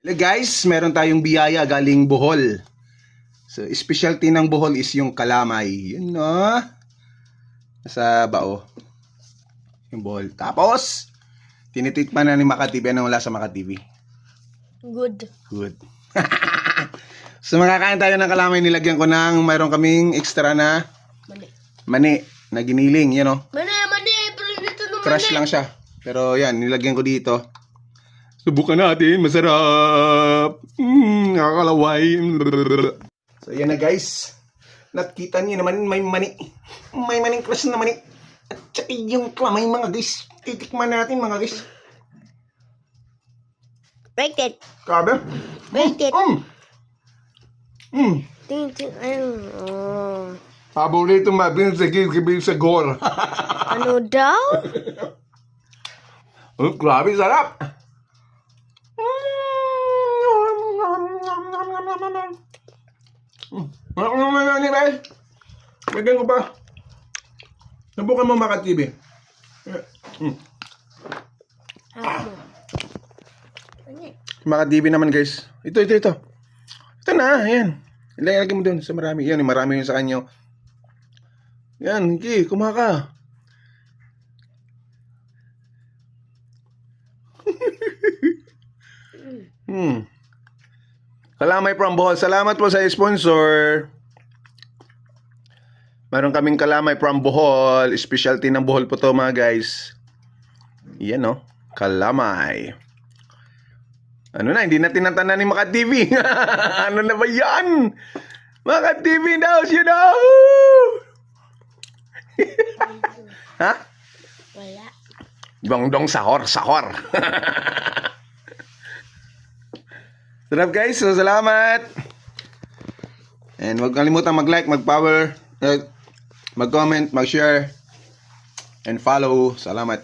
Hello guys, meron tayong biyaya galing Bohol. So, specialty ng Bohol is yung kalamay. Yun no. Sa bao. Yung Bohol. Tapos, tinitikman na ni Makatibi. Ano wala sa Makatibi? Good. Good. so, makakain tayo ng kalamay. Nilagyan ko ng mayroon kaming extra na Mali. mani na giniling. You know. Mali, mali. Pero dito naman Crush lang siya. Pero yan, nilagyan ko dito. Subukan natin, masarap. Mm, nakakalaway. So yan na guys. Nakita niyo naman may mani. May maning crush na mani. At saka yung klamay mga guys. Titikman natin mga guys. Break it. Grabe. Break it. Mm. Mm. Ting, ayun. Oh. Paborito mabin sa gilgibig sa gol. Ano daw? oh, grabe sarap. Ano naman na ni Ray? Bigyan ko pa. Subukan mo maka TV. Mm. Maka TV naman guys. Ito, ito, ito. Ito na, yan. Ilagay mo doon sa marami. Yan, marami yun sa kanyo. Yan, Ki, kumaka. hmm. Kalamay from Bohol. Salamat po sa sponsor. Meron kaming kalamay from Bohol. Specialty ng Bohol po to mga guys. Yan no. Kalamay. Ano na, hindi na tinatanan ni Maka TV. ano na ba yan? Maka TV daw, you know! ha? Wala. Dongdong sahor, sahor. Sarap guys, so salamat. And huwag kalimutan mag-like, mag-power, uh, mag-comment, mag-share, and follow. Salamat.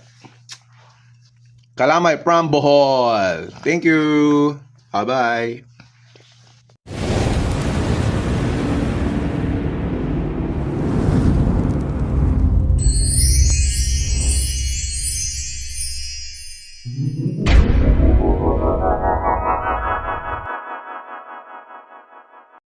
Kalamay from Bohol. Thank you. Bye-bye.